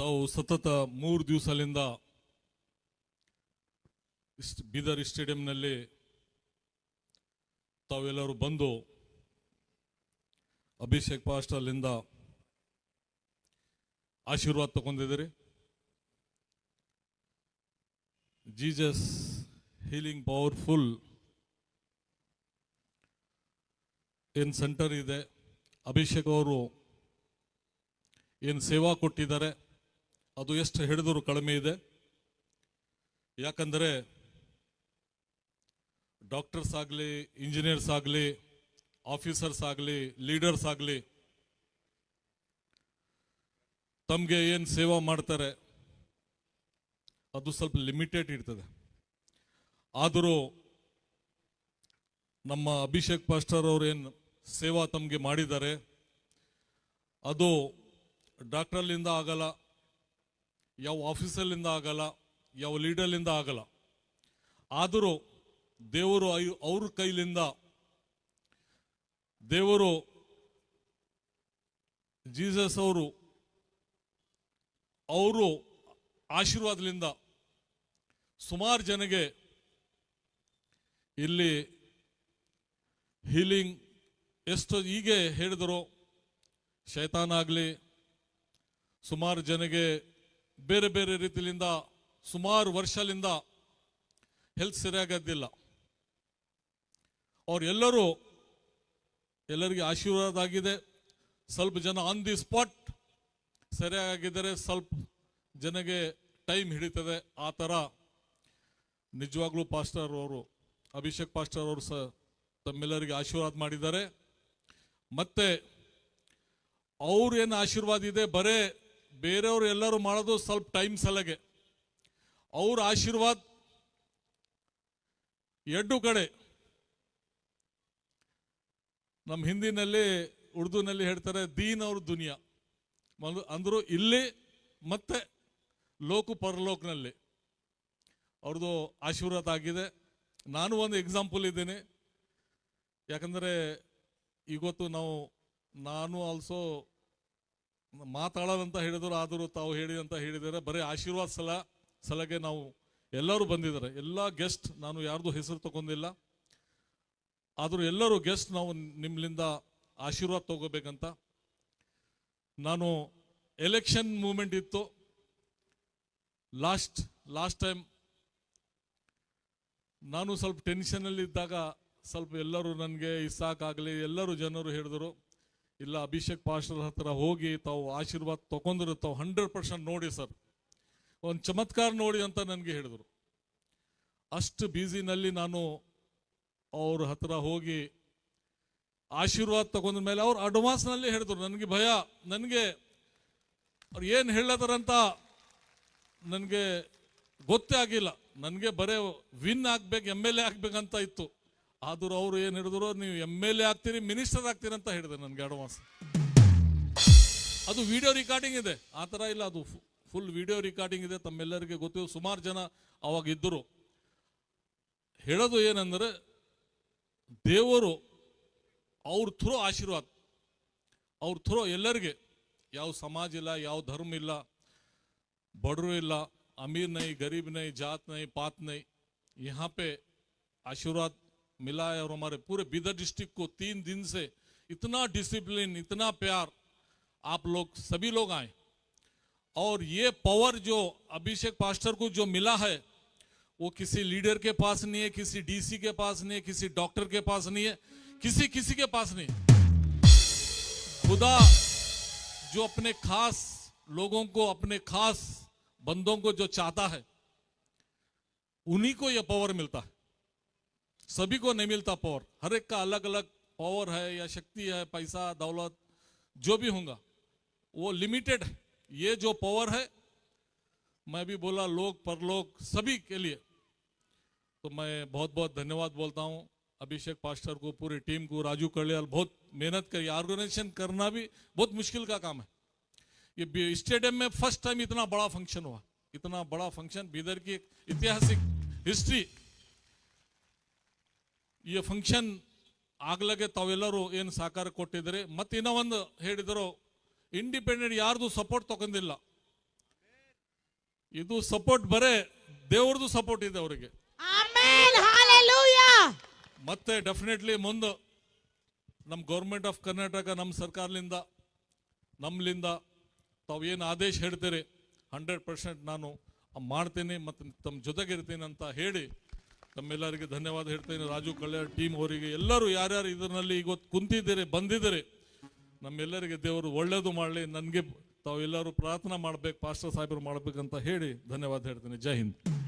ತಾವು ಸತತ ಮೂರು ದಿವಸದಿಂದ ಬೀದರ್ ಸ್ಟೇಡಿಯಂನಲ್ಲಿ ತಾವೆಲ್ಲರೂ ಬಂದು ಅಭಿಷೇಕ್ ಪಾಸ್ಟರ್ಲಿಂದ ಆಶೀರ್ವಾದ ತಗೊಂಡಿದ್ದೀರಿ. ಜೀಸಸ್ ಹೀಲಿಂಗ್ ಪವರ್ಫುಲ್ ಏನು ಸೆಂಟರ್ ಇದೆ, ಅಭಿಷೇಕ್ ಅವರು ಏನು ಸೇವಾ ಕೊಟ್ಟಿದ್ದಾರೆ ಅದು ಎಷ್ಟು ಹಿಡಿದರೂ ಕಡಿಮೆ ಇದೆ. ಯಾಕಂದರೆ ಡಾಕ್ಟರ್ಸ್ ಆಗಲಿ, ಇಂಜಿನಿಯರ್ಸ್ ಆಗಲಿ, ಆಫೀಸರ್ಸ್ ಆಗಲಿ, ಲೀಡರ್ಸ್ ಆಗಲಿ, ತಮಗೆ ಏನು ಸೇವಾ ಮಾಡ್ತಾರೆ, ಅದು ಸ್ವಲ್ಪ ಲಿಮಿಟೆಡ್ ಇರ್ತದೆ. ಆದರೂ ನಮ್ಮ ಅಭಿಷೇಕ್ ಪಾಸ್ಟರ್ ಅವರು ಏನು ಸೇವಾ ತಮಗೆ ಮಾಡಿದ್ದಾರೆ, ಅದು ಡಾಕ್ಟ್ರಲ್ಲಿಂದ ಆಗಲ್ಲ ಯಾವ ಆಫೀಸಲ್ಲಿಂದ ಆಗಲ್ಲ, ಯಾವ ಲೀಡರ್ಲಿಂದ ಆಗಲ್ಲ. ಆದರೂ ದೇವರು ಅವ್ರ ಕೈಲಿಂದ ದೇವರು ಜೀಸಸ್ ಅವರು ಅವರು ಆಶೀರ್ವಾದದಿಂದ ಸುಮಾರು ಜನಗೆ ಇಲ್ಲಿ ಹೀಲಿಂಗ್ ಎಷ್ಟು ಹೀಗೆ ಹೇಳಿದರು. ಶೈತಾನ್ ಆಗಲಿ ಸುಮಾರು ಜನಗೆ ಬೇರೆ ಬೇರೆ ರೀತಿಯಿಂದ ಸುಮಾರು ವರ್ಷದಿಂದ ಹೆಲ್ತ್ ಸರಿಯಾಗದ್ದಿಲ್ಲ ಅವರೆಲ್ಲರೂ ಎಲ್ಲರೂ ಎಲ್ಲರಿಗೆ ಆಶೀರ್ವಾದ ಆಗಿದೆ. ಸ್ವಲ್ಪ ಜನ ಆನ್ ದಿ ಸ್ಪಾಟ್ ಸರಿಯಾಗಿದ್ದರೆ. ಸ್ವಲ್ಪ ಜನಗೆ ಟೈಮ್ ಹಿಡಿತದೆ. ಆ ಥರ ನಿಜವಾಗ್ಲೂ ಪಾಸ್ಟರ್ ಅವರು, ಅಭಿಷೇಕ್ ಪಾಸ್ಟರ್ ಅವರು ಸಹ ತಮ್ಮೆಲ್ಲರಿಗೆ ಆಶೀರ್ವಾದ ಮಾಡಿದ್ದಾರೆ. ಮತ್ತೆ ಅವ್ರು ಏನು ಆಶೀರ್ವಾದ ಇದೆ? ಬರೇ ಬೇರೆಯವರು ಎಲ್ಲರೂ ಮಾಡೋದು ಸ್ವಲ್ಪ ಟೈಮ್ ಸಲಗೆ. ಅವ್ರ ಆಶೀರ್ವಾದ ಎರಡು ಕಡೆ. ನಮ್ಮ ಹಿಂದಿನಲ್ಲಿ, ಉರ್ದುನಲ್ಲಿ ಹೇಳ್ತಾರೆ, ದೀನ್ ಅವ್ರ ದುನಿಯಾ. ಅಂದ್ರು ಇಲ್ಲಿ ಮತ್ತೆ ಲೋಕು ಪರಲೋಕ್ನಲ್ಲಿ. ಅವ್ರದ್ದು ಆಶೀರ್ವಾದ ಆಗಿದೆ. ನಾನು ಒಂದು ಎಕ್ಸಾಂಪಲ್ ಇದ್ದೀನಿ. ಯಾಕಂದರೆ ಇವತ್ತು ನಾವು, ನಾನು ಆಲ್ಸೋ ಮಾತಾಡೋದಂತ ಹೇಳಿದ್ರು, ಆದರೂ ತಾವು ಹೇಳಿ ಅಂತ ಹೇಳಿದರೆ ಬರೀ ಆಶೀರ್ವಾದ ಸಲ, ಸಲಗೆ ನಾವು ಎಲ್ಲರೂ ಬಂದಿದ್ದಾರೆ. ಎಲ್ಲ ಗೆಸ್ಟ್ ನಾನು ಯಾರ್ದು ಹೆಸರು ತಗೊಂಡಿಲ್ಲ. ಆದರೂ ಎಲ್ಲರೂ ಗೆಸ್ಟ್ ನಾವು ನಿಮ್ಮಿಂದ ಆಶೀರ್ವಾದ ತಗೋಬೇಕಂತ. ನಾನು ಎಲೆಕ್ಷನ್ ಮೂಮೆಂಟ್ ಇತ್ತು. ಲಾಸ್ಟ್ ಲಾಸ್ಟ್ ಟೈಮ್ ನಾನು ಸ್ವಲ್ಪ ಟೆನ್ಷನಲ್ಲಿ ಇದ್ದಾಗ ಸ್ವಲ್ಪ ಎಲ್ಲರೂ ನನಗೆ ಇಸಾಕ್ ಆಗಲಿ ಎಲ್ಲರೂ ಜನರು ಹೇಳಿದರು. ಇಲ್ಲ, ಅಭಿಷೇಕ್ ಪಾಸ್ಟರ್ ಹತ್ರ ಹೋಗಿ ತಾವು ಆಶೀರ್ವಾದ ತಗೊಂಡ್ರೆ, ತಾವು ಹಂಡ್ರೆಡ್ ಪರ್ಸೆಂಟ್ ನೋಡಿ ಸರ್. ಒಂದು ಚಮತ್ಕಾರ ನೋಡಿ ಅಂತ ನನಗೆ ಹೇಳಿದರು. ಅಷ್ಟು ಬ್ಯುಸಿನಲ್ಲಿ ನಾನು ಅವ್ರ ಹತ್ರ ಹೋಗಿ ಆಶೀರ್ವಾದ ತಗೊಂಡ ಮೇಲೆ ಅವ್ರು ಅಡ್ವಾನ್ಸ್ನಲ್ಲಿ ಹೇಳಿದ್ರು. ನನಗೆ ಭಯ, ನನಗೆ ಅವ್ರು ಏನು ಹೇಳತ್ತಾರಂತ ನನಗೆ ಗೊತ್ತೇ ಆಗಿಲ್ಲ. ನನಗೆ ಬರೇ ವಿನ್ ಆಗ್ಬೇಕು ಎಂ ಎಲ್ ಎ ಆಗ್ಬೇಕಂತ ಇತ್ತು. ಆದರೂ ಅವರು ಏನು ಹಿಡಿದ್ರು ನೀವು ಎಂ ಎಲ್ ಎ ಆಗ್ತೀರಿ ಮಿನಿಸ್ಟರ್ ಆಗ್ತೀರಿ ಅಂತ ಹೇಳಿದೆ ನನ್ಗೆ ಅಡ್ವಾನ್ಸ್ ಅದು ವಿಡಿಯೋ ರೆಕಾರ್ಡಿಂಗ್ ಇದೆ. ಆ ಥರ ಇಲ್ಲ, ಅದು ಫುಲ್ ವಿಡಿಯೋ ರೆಕಾರ್ಡಿಂಗ್ ಇದೆ. ತಮ್ಮೆಲ್ಲರಿಗೆ ಗೊತ್ತಿರೋ ಸುಮಾರು ಜನ ಅವಾಗ ಇದ್ದರು. ಹೇಳೋದು ಏನಂದ್ರೆ, ದೇವರು ಅವ್ರ ಥ್ರೋ ಆಶೀರ್ವಾದ. ಅವ್ರ ಥ್ರೋ ಎಲ್ಲರಿಗೆ, ಯಾವ ಸಮಾಜ ಇಲ್ಲ, ಯಾವ ಧರ್ಮ ಇಲ್ಲ, ಬಡರು ಇಲ್ಲ, ಅಮೀರ್ ನೈ, ಗರೀಬ್ ನೈ, ಜಾತ್ ನೈ, ಪಾತ್ ನೈ, ಯಹಾಂ ಆಶೀರ್ವಾದ मिला है और हमारे पूरे बिदर डिस्ट्रिक्ट को तीन दिन से इतना डिसिप्लिन इतना प्यार। आप लोग, सभी लोग आए। और ये पावर जो अभिषेक पास्टर को जो मिला है, वो किसी लीडर के पास नहीं है, किसी डीसी के पास नहीं है, किसी डॉक्टर के पास नहीं है, किसी किसी के पास नहीं। खुदा जो अपने खास लोगों को, अपने खास बंदों को जो चाहता है, उन्हीं को यह पावर मिलता है। सभी को नहीं मिलता पावर हर एक का अलग अलग पावर है या शक्ति है, पैसा, दौलत, जो भी होगा, वो लिमिटेड है. ये जो पावर है, मैं भी बोला लोग, परलोक, सभी के लिए. तो मैं बहुत बहुत धन्यवाद बोलता हूँ. अभिषेक पास्टर को, पूरी टीम को, राजू कड़ियाल बहुत मेहनत करी. ऑर्गेनाइजेशन करना भी बहुत मुश्किल का काम है. ये स्टेडियम में फ़र्स्ट टाइम इतना बड़ा फ़ंक्शन हुआ. इतना बड़ा फ़ंक्शन बीदर की एक ऐतिहासिक हिस्ट्री ಈ ಫಂಕ್ಷನ್ ಆಗ್ಲಾಗೆ ತಾವೆಲ್ಲರೂ ಏನು ಸಹಕಾರ ಕೊಟ್ಟಿದ್ದೀರಿ? ಮತ್ತೆ ಇನ್ನೂ ಒಂದು ಹೇಳಿದರು ಇಂಡಿಪೆಂಡೆಂಟ್ ಯಾರ್ದು ಸಪೋರ್ಟ್ ತಗೊಂಡಿಲ್ಲ. ಇದು ಸಪೋರ್ಟ್ ಬರೇ ದೇವ್ರದ್ದು ಸಪೋರ್ಟ್ ಇದೆ ಅವರಿಗೆ. ಮತ್ತೆ ಡೆಫಿನೆಟ್ಲಿ ಮುಂದೆ ನಮ್ಮ ಗೌರ್ಮೆಂಟ್ ಆಫ್ ಕರ್ನಾಟಕ ನಮ್ಮ ಸರ್ಕಾರದಿಂದ ನಮ್ಮಲಿಂದ ತಾವು ಏನು ಆದೇಶ ಹೇಳ್ತೀರಿ? ಹಂಡ್ರೆಡ್ ಪರ್ಸೆಂಟ್ ನಾನು ಮಾಡ್ತೀನಿ ಮತ್ತು ತಮ್ಮ ಜೊತೆಗಿರ್ತೀನಿ ಅಂತ ಹೇಳಿ ತಮ್ಮೆಲ್ಲರಿಗೆ ಧನ್ಯವಾದ ಹೇಳ್ತೀನಿ ರಾಜು ಕಲ್ಯಾಣ್ ಟೀಮ್ ಅವರಿಗೆ ಎಲ್ಲರೂ ಯಾರ್ಯಾರು ಇದರಲ್ಲಿ ಇವತ್ತು ಕುಂತಿದ್ದೀರಿ, ಬಂದಿದ್ದೀರಿ, ನಮ್ಮೆಲ್ಲರಿಗೆ ದೇವರು ಒಳ್ಳೇದು ಮಾಡಲಿ, ನನಗೆ ತಾವೆಲ್ಲರೂ ಪ್ರಾರ್ಥನೆ ಪ್ರಾರ್ಥನಾ ಮಾಡ್ಬೇಕು, ಪಾಸ್ಟರ್ ಸಾಹೇಬರು ಮಾಡಬೇಕಂತ ಹೇಳಿ ಧನ್ಯವಾದ ಹೇಳ್ತೀನಿ. ಜೈ ಹಿಂದ್.